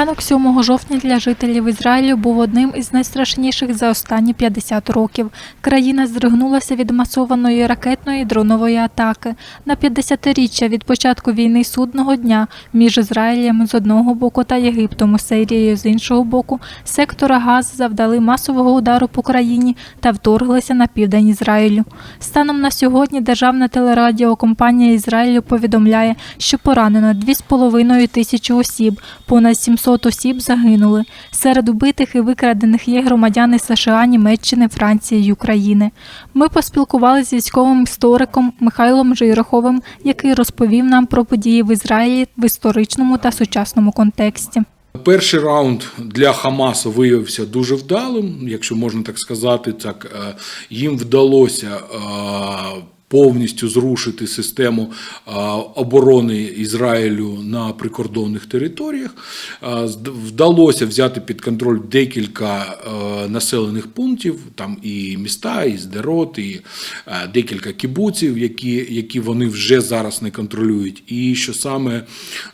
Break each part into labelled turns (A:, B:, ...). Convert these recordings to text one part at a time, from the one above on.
A: Ранок 7 жовтня для жителів Ізраїлю був одним із найстрашніших за останні 50 років. Країна здригнулася від масованої ракетної дронової атаки. На 50-річчя від початку війни судного дня між Ізраїлем з одного боку та Єгиптом Сирією з іншого боку сектора Газ завдали масового удару по країні та вторглися на південь Ізраїлю. Станом на сьогодні державна телерадіокомпанія Ізраїлю повідомляє, що поранено 2,5 тисячі осіб, понад 700 осіб загинули. Серед убитих і викрадених є громадяни США, Німеччини, Франції й України. Ми поспілкувалися з військовим істориком Михайлом Жироховим, який розповів нам про події в Ізраїлі в історичному та сучасному контексті.
B: Перший раунд для Хамасу виявився дуже вдалим, якщо можна так сказати. Так е, їм вдалося е, повністю зрушити систему оборони Ізраїлю на прикордонних територіях. Вдалося взяти під контроль декілька населених пунктів, там і міста, і Здерот, і декілька кібуців, які, які вони вже зараз не контролюють. І що саме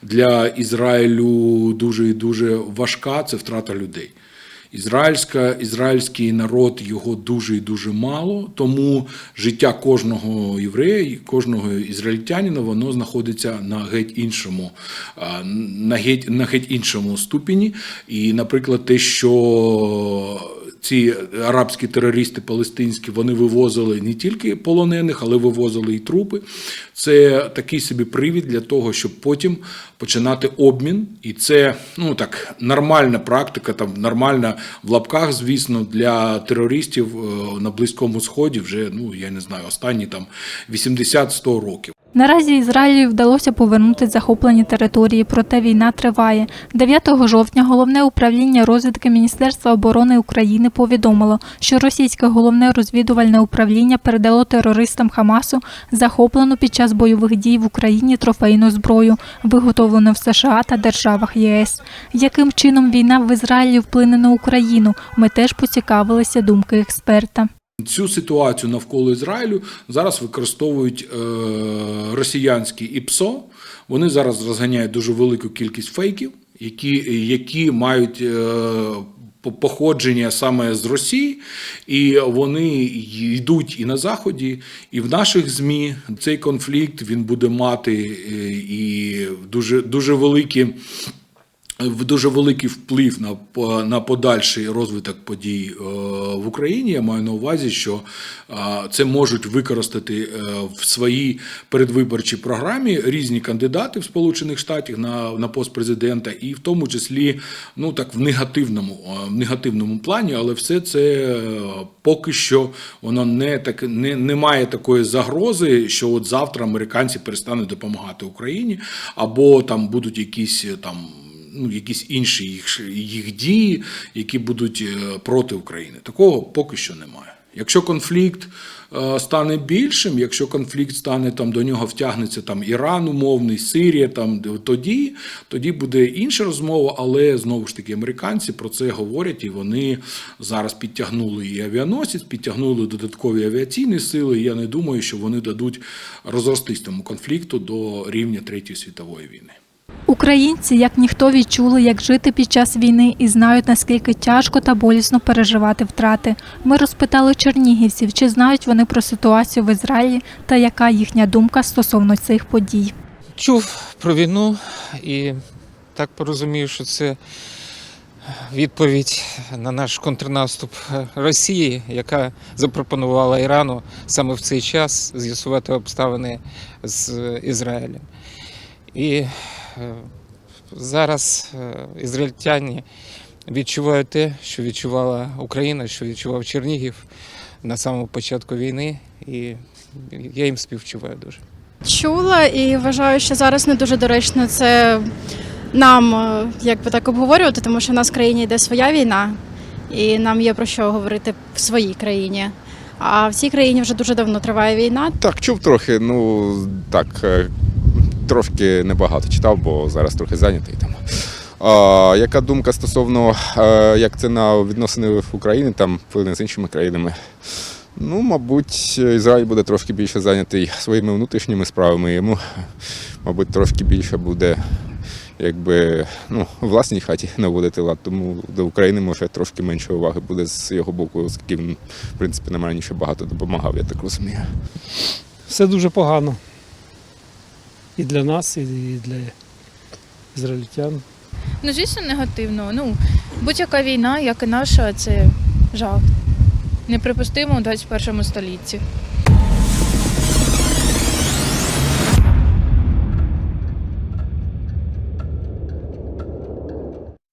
B: для Ізраїлю дуже і дуже важка це втрата людей. Ізраїльська, ізраїльський народ його дуже і дуже мало, тому життя кожного єврея, і кожного ізраїльтянина воно знаходиться на геть іншому, на геть, на геть іншому ступені. І, наприклад, те, що ці арабські терористи палестинські вони вивозили не тільки полонених, але вивозили і трупи. Це такий собі привід для того, щоб потім починати обмін. І це ну так нормальна практика, там нормальна в лапках, звісно, для терористів е, на Близькому Сході вже ну я не знаю, останні там 80-100 років.
A: Наразі Ізраїлю вдалося повернути захоплені території, проте війна триває. 9 жовтня головне управління розвідки Міністерства оборони України повідомило, що російське головне розвідувальне управління передало терористам Хамасу захоплену під час бойових дій в Україні трофейну зброю, виготовлену в США та державах ЄС. Яким чином війна в Ізраїлі вплине на Україну? Ми теж поцікавилися думки експерта.
B: Цю ситуацію навколо Ізраїлю зараз використовують е, росіянські ІПСО. Вони зараз розганяють дуже велику кількість фейків, які, які мають е, походження саме з Росії, і вони йдуть і на Заході, і в наших ЗМІ. Цей конфлікт він буде мати е, і дуже, дуже великі дуже великий вплив на, на подальший розвиток подій е, в Україні. Я маю на увазі, що е, це можуть використати е, в своїй передвиборчій програмі різні кандидати в Сполучених Штатах на, на пост президента, і в тому числі ну так в негативному, в негативному плані, але все це поки що воно не так не, не має такої загрози, що от завтра американці перестануть допомагати Україні, або там будуть якісь там ну, якісь інші їх, їх дії, які будуть е, проти України. Такого поки що немає. Якщо конфлікт е, стане більшим, якщо конфлікт стане там до нього втягнеться там Іран умовний, Сирія, там тоді, тоді буде інша розмова, але знову ж таки американці про це говорять, і вони зараз підтягнули і авіаносець, підтягнули додаткові авіаційні сили. І я не думаю, що вони дадуть розростись тому конфлікту до рівня Третьої світової війни.
A: Українці, як ніхто, відчули, як жити під час війни і знають, наскільки тяжко та болісно переживати втрати. Ми розпитали чернігівців, чи знають вони про ситуацію в Ізраїлі та яка їхня думка стосовно цих подій.
C: Чув про війну і так порозумів, що це відповідь на наш контрнаступ Росії, яка запропонувала Ірану саме в цей час з'ясувати обставини з Ізраїлем. І е, зараз е, ізраїльтяни відчувають те, що відчувала Україна, що відчував Чернігів на самому початку війни, і я їм співчуваю дуже.
D: Чула і вважаю, що зараз не дуже доречно це нам е, як би так обговорювати, тому що в нас в країні йде своя війна, і нам є про що говорити в своїй країні. А в цій країні вже дуже давно триває війна.
E: Так, чув трохи, ну так, трошки небагато читав, бо зараз трохи зайнятий там. А, яка думка стосовно, е, як це на відносини в Україні, там з іншими країнами? Ну, мабуть, Ізраїль буде трошки більше зайнятий своїми внутрішніми справами. Йому, мабуть, трошки більше буде якби ну, власній хаті наводити лад, тому до України може трошки менше уваги буде з його боку, оскільки він, в принципі, нам раніше багато допомагав, я так розумію.
F: все дуже погано. І для нас, і для ізраїльтян.
G: Ну, звісно, негативно. Ну, будь-яка війна, як і наша, це жах. Неприпустимо у 21 столітті.